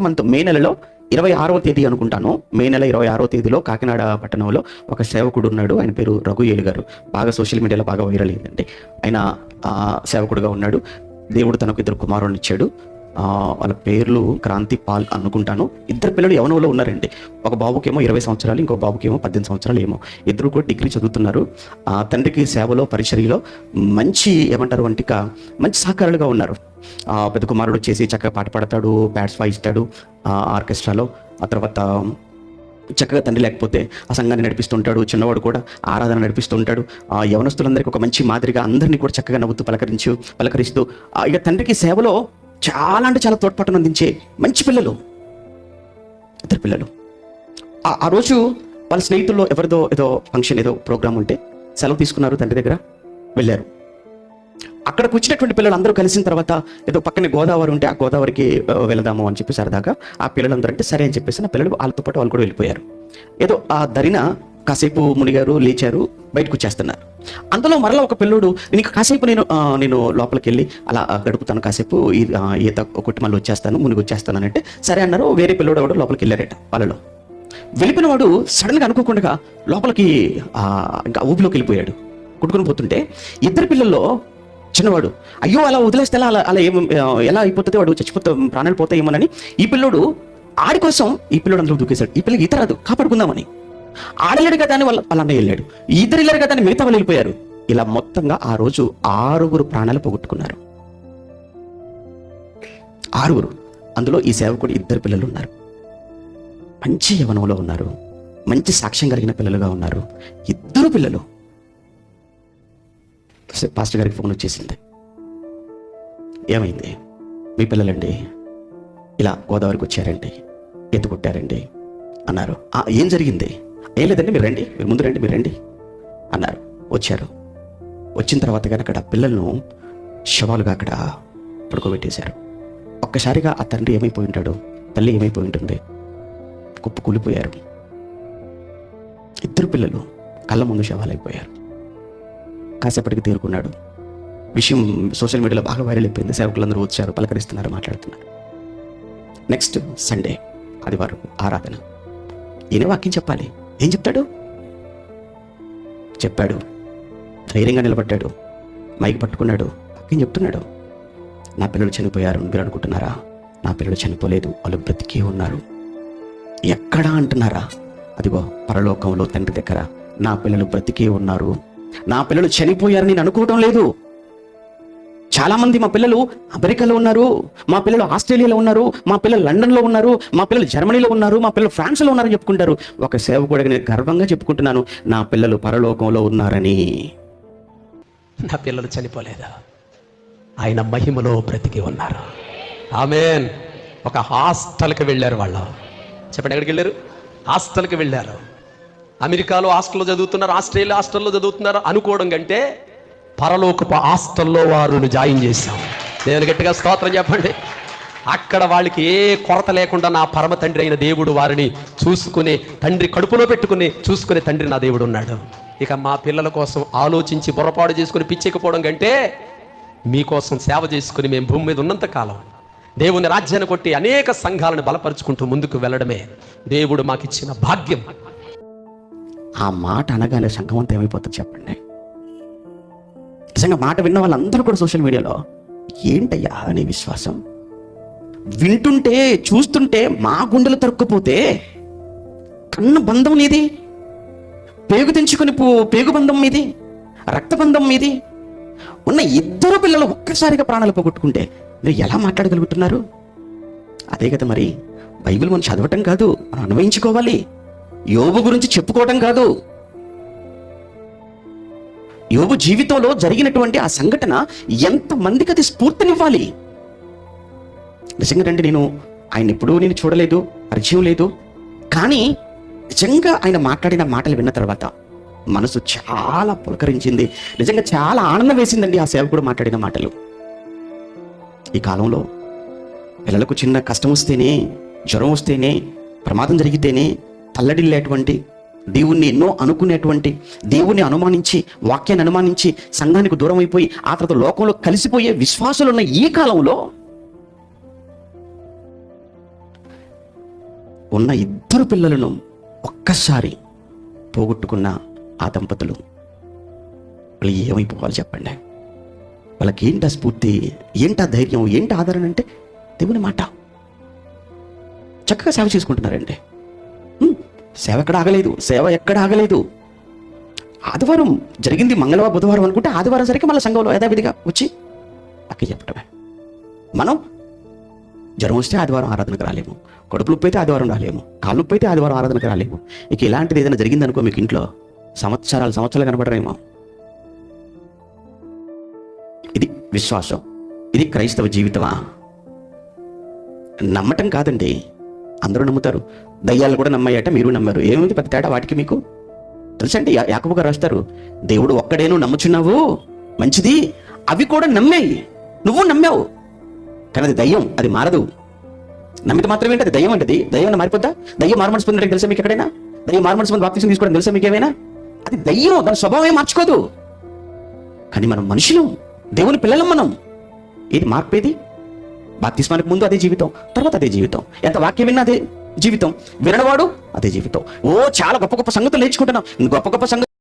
Month May నెలలో ఇరవై ఆరవ తేదీ అనుకుంటాను. మే నెల ఇరవై ఆరవ తేదీలో కాకినాడ పట్టణంలో ఒక సేవకుడు ఉన్నాడు. ఆయన పేరు రఘు గారు. బాగా సోషల్ మీడియాలో బాగా వైరల్ అయిందండి. ఆయన ఆ, సేవకుడుగా ఉన్నాడు. దేవుడు తనకు ఇద్దరు కుమారుని ఇచ్చాడు వాళ్ళ పేర్లు క్రాంతి పాల్ అనుకుంటాను. ఇద్దరు పిల్లలు యవనంలో ఉన్నారండి. ఒక బాబుకేమో ఇరవై సంవత్సరాలు ఇంకో బాబుకేమో పద్దెనిమిది సంవత్సరాలు ఏమో. ఇద్దరు కూడా డిగ్రీ చదువుతున్నారు. ఆ తండ్రికి సేవలో పరిచర్యలో మంచి ఏమంటారు వంటిక మంచి సహకారులుగా ఉన్నారు. ఆ, పెద్ద కుమారుడు వచ్చేసి చక్కగా పాట పాడతాడు బ్యాట్స్ వాయిస్తాడు ఆర్కెస్ట్రాలో. ఆ తర్వాత చక్కగా తండ్రి లేకపోతే ఆ సంఘాన్ని నడిపిస్తుంటాడు చిన్నవాడు కూడా ఆరాధన నడిపిస్తుంటాడు. ఆ యవనస్తులందరికీ ఒక మంచి మాదిరిగా అందరినీ కూడా చక్కగా నవ్వుతూ పలకరించు పలకరిస్తూ ఇక తండ్రికి సేవలో చాలా అంటే చాలా తోడ్పాటును అందించే మంచి పిల్లలు. ఇద్దరు పిల్లలు. ఆ- రోజు వాళ్ళ స్నేహితుల్లో ఎవరిదో ఏదో ఫంక్షన్ ఏదో ప్రోగ్రామ్ ఉంటే సెలవు తీసుకున్నారు తండ్రి దగ్గర వెళ్ళారు. అక్కడ వచ్చినటువంటి పిల్లలు అందరూ కలిసిన తర్వాత ఏదో పక్కనే గోదావరి ఉంటే ఆ గోదావరికి వెళదాము అని చెప్పి సరదాగా ఆ పిల్లలందరూ అంటే సరే అని చెప్పేసి నా పిల్లలు వాళ్ళతో పాటు వాళ్ళు కూడా వెళ్ళిపోయారు. ఏదో ఆ దరిన కాసేపు మునిగారు లేచారు బయటకు వచ్చేస్తున్నారు. అందులో మరలా ఒక పిల్లోడు నీకు కాసేపు నేను నేను లోపలికి వెళ్ళి అలా గడుపుతాను కాసేపు ఈ ఈత ఒకటి మళ్ళీ వచ్చేస్తాను మునిగి వచ్చేస్తాను అని అంటే సరే అన్నారు. వేరే పిల్లోడు ఎవడో లోపలికి వెళ్ళారట వాళ్ళలో. వెళ్ళిపోయిన వాడు సడన్గా అనుకోకుండా లోపలికి ఇంకా ఊపిలోకి వెళ్ళిపోయాడు. కొట్టుకుని పోతుంటే ఇద్దరు పిల్లల్లో చిన్నవాడు అయ్యో అలా వదిలేస్తే అలా అలా ఏం ఎలా అయిపోతుంది? వాడు చచ్చిపోతా ప్రాణాలు పోతాయేమోనని ఈ పిల్లోడు ఆడి కోసం ఈ పిల్లోడు అందులో దూకేశాడు. ఈ పిల్లకి ఈత రాదు కాపాడుకుందామని ఆడలేడు కదా అని వాళ్ళ వాళ్ళ అన్నయ్య వెళ్ళాడు. ఇద్దరు వెళ్ళారు కదా అని మిగతా వాళ్ళు వెళ్ళిపోయారు. ఇలా మొత్తంగా ఆ రోజు ఆరుగురు ప్రాణాలు పోగొట్టుకున్నారు. ఆరుగురు. అందులో ఈ సేవకుడు ఇద్దరు పిల్లలు ఉన్నారు. మంచి యవనంలో ఉన్నారు. మంచి సాక్ష్యం కలిగిన పిల్లలుగా ఉన్నారు. ఇద్దరు పిల్లలు. పాస్టర్ గారికి ఫోన్ వచ్చేసింది. ఏమైంది? మీ పిల్లలండి? ఇలా గోదావరికి వచ్చారండి. ఎత్తుకొట్టారండి. అన్నారు. ఏం జరిగింది? ఏం లేదండి మీరు రండి మీరు ముందు రండి మీరు రండి అన్నారు. వచ్చారు. వచ్చిన తర్వాత కానీ అక్కడ పిల్లలను శవాలుగా అక్కడ పడుకోబెట్టేశారు. ఒక్కసారిగా ఆ తండ్రి ఏమైపోయి ఉంటాడు తల్లి ఏమైపోయి ఉంటుంది కుప్ప కూలిపోయారు. ఇద్దరు పిల్లలు కళ్ళ ముందు శవాలైపోయారు. కాసేపటికి తేరుకున్నాడు. విషయం సోషల్ మీడియాలో బాగా వైరల్ అయిపోయింది. సేవకులందరూ వచ్చారు పలకరిస్తున్నారు మాట్లాడుతున్నారు. నెక్స్ట్ సండే ఆదివారం ఆరాధన. ఈయన వాక్యం చెప్పాలి. ఏం చెప్తాడు? చెప్పాడు. ధైర్యంగా నిలబడ్డాడు. మైక్ పట్టుకున్నాడు. వాక్యం చెప్తున్నాడు. నా పిల్లలు చనిపోయారు. మీరు అనుకుంటున్నారా? నా పిల్లలు చనిపోలేదు. వాళ్ళు బ్రతికే ఉన్నారు. ఎక్కడా అంటున్నారా? అదిగో పరలోకంలో తండ్రి దగ్గర నా పిల్లలు బ్రతికే ఉన్నారు. నా పిల్లలు చనిపోయారని నేను అనుకోవటం లేదు. చాలామంది మా పిల్లలు అమెరికాలో ఉన్నారు మా పిల్లలు ఆస్ట్రేలియాలో ఉన్నారు మా పిల్లలు లండన్లో ఉన్నారు మా పిల్లలు జర్మనీలో ఉన్నారు మా పిల్లలు ఫ్రాన్స్లో ఉన్నారని చెప్పుకుంటారు. ఒక సేవకుడిగా నేను గర్వంగా చెప్పుకుంటున్నాను నా పిల్లలు పరలోకంలో ఉన్నారని. నా పిల్లలు చనిపోలేదా? ఆయన మహిమలో బ్రతికి ఉన్నారు. ఆమెన్. ఒక హాస్టల్కి వెళ్ళారు వాళ్ళు. చెప్పండి ఎక్కడికి వెళ్ళారు? హాస్టల్కి వెళ్ళారు. అమెరికాలో హాస్టల్లో చదువుతున్నారు ఆస్ట్రేలియా హాస్టల్లో చదువుతున్నారు అనుకోవడం కంటే పరలోకపు ఆస్తల్లో వారిని జాయిన్ చేశాం. నేను గట్టిగా స్తోత్రం చెప్పండి. అక్కడ వాళ్ళకి ఏ కొరత లేకుండా నా పరమ తండ్రి అయిన దేవుడు వారిని చూసుకునే తండ్రి కడుపులో పెట్టుకుని చూసుకునే తండ్రి నా దేవుడు ఉన్నాడు. ఇక మా పిల్లల కోసం ఆలోచించి పొరపాటు చేసుకుని పిచ్చెక్కిపోవడం కంటే మీకోసం సేవ చేసుకుని మేము భూమి మీద ఉన్నంత కాలం దేవుని రాజ్యాన్ని కొట్టి అనేక సంఘాలను బలపరుచుకుంటూ ముందుకు వెళ్ళడమే దేవుడు మాకిచ్చిన భాగ్యం. ఆ మాట అనగానే సంఘం అంతా ఏమైపోతుంది చెప్పండి. నిజంగా మాట విన్న వాళ్ళందరూ కూడా సోషల్ మీడియాలో ఏంటయ్యా అనే విశ్వాసం? వింటుంటే చూస్తుంటే మా గుండెలు తరుక్కుపోతే కన్న బంధం నీది పేగు తెంచుకుని పో పేగు బంధం మీది రక్తబంధం మీది ఉన్న ఇద్దరు పిల్లలు ఒక్కసారిగా ప్రాణాలు పోగొట్టుకుంటే మీరు ఎలా మాట్లాడగలుగుతున్నారు? అదే కదా మరి బైబిల్ మనం చదవటం కాదు మనం అన్వయించుకోవాలి. యోబు గురించి చెప్పుకోవటం కాదు యోబు జీవితంలో జరిగినటువంటి ఆ సంఘటన ఎంత మందికి అది స్ఫూర్తినివ్వాలి? నిజంగా నేను ఆయన ఎప్పుడూ నేను చూడలేదు పరిచయం లేదు. కానీ నిజంగా ఆయన మాట్లాడిన మాటలు విన్న తర్వాత మనసు చాలా పులకరించింది. నిజంగా చాలా ఆనందం వేసిందండి ఆ సేవకుడు మాట్లాడిన మాటలు. ఈ కాలంలో పిల్లలకు చిన్న కష్టం వస్తేనే జ్వరం వస్తేనే ప్రమాదం జరిగితేనే తల్లడిల్లేటువంటి దేవుణ్ణి ఎన్నో అనుకునేటువంటి దేవుణ్ణి అనుమానించి వాక్యాన్ని అనుమానించి సంఘానికి దూరం అయిపోయి ఆ తర్వాత లోకంలో కలిసిపోయే విశ్వాసులు ఉన్న ఈ కాలంలో ఉన్న ఇద్దరు పిల్లలను ఒక్కసారి పోగొట్టుకున్న ఆ దంపతులు వాళ్ళు ఏమైపోవాలి చెప్పండి? వాళ్ళకి ఏంటా స్ఫూర్తి? ఏంటా ధైర్యం? ఏంటి ఆదరణ అంటే దేవుని మాట. చక్కగా సేవ చేసుకుంటున్నారండి. సేవ ఎక్కడ ఆగలేదు సేవ ఎక్కడ ఆగలేదు. ఆదివారం జరిగింది మంగళవారం బుధవారం అనుకుంటే ఆదివారం సరికి మళ్ళీ సంఘంలో యథావిధిగా వచ్చి అక్క చెప్పటమే మనం జ్వరం వస్తే ఆదివారం ఆరాధనకు రాలేము. కడుపు నొప్పి అయితే ఆదివారం రాలేము. కాళ్ళు నొప్పి అయితే ఆదివారం ఆరాధనకు రాలేము. ఇక ఇలాంటిది ఏదైనా జరిగిందనుకో మీకు ఇంట్లో సంవత్సరాలు సంవత్సరాలు కనబడరేమో. ఇది విశ్వాసం. ఇది క్రైస్తవ జీవితమా? నమ్మటం కాదండి. అందరూ నమ్ముతారు. దయ్యాలు కూడా నమ్మయ్యట మీరు నమ్మారు. ఏముంది పెద్ద తేడా వాటికి మీకు? తెలుసండి యా- గారు రాస్తారు. దేవుడు ఒక్కడేను నమ్ముచున్నావు? మంచిది. అవి కూడా నమ్మాయి. నువ్వు నమ్మావు. కానీ అది దయ్యం అది మారదు. నమ్మితే మాత్రమే ఏంటి అది దయ్యం అంటే దయ్యం మారిపోద్దా? దయ్యం మారుమనసు పొందడానికి తెలుసా మీకు ఎక్కడైనా? దయ్యం మారుమనసు పొంది బాప్తీసం తీసుకోవడం తెలుసా మీకు ఏమైనా? అది దయ్యం దాని స్వభావం మార్చుకోదు. కానీ మనం మనుషులం. దేవుని పిల్లలం మనం. ఇది మార్పేది బాప్తిస్మానికి ముందు అదే జీవితం తర్వాత అదే జీవితం. ఎంత వాక్యం విన్నా అదే జీవితం. వినడవాడు అదే జీవితం. ఓ చాలా గొప్ప గొప్ప సంగతులు నేర్చుకుంటున్నాం. గొప్ప గొప్ప సంగతి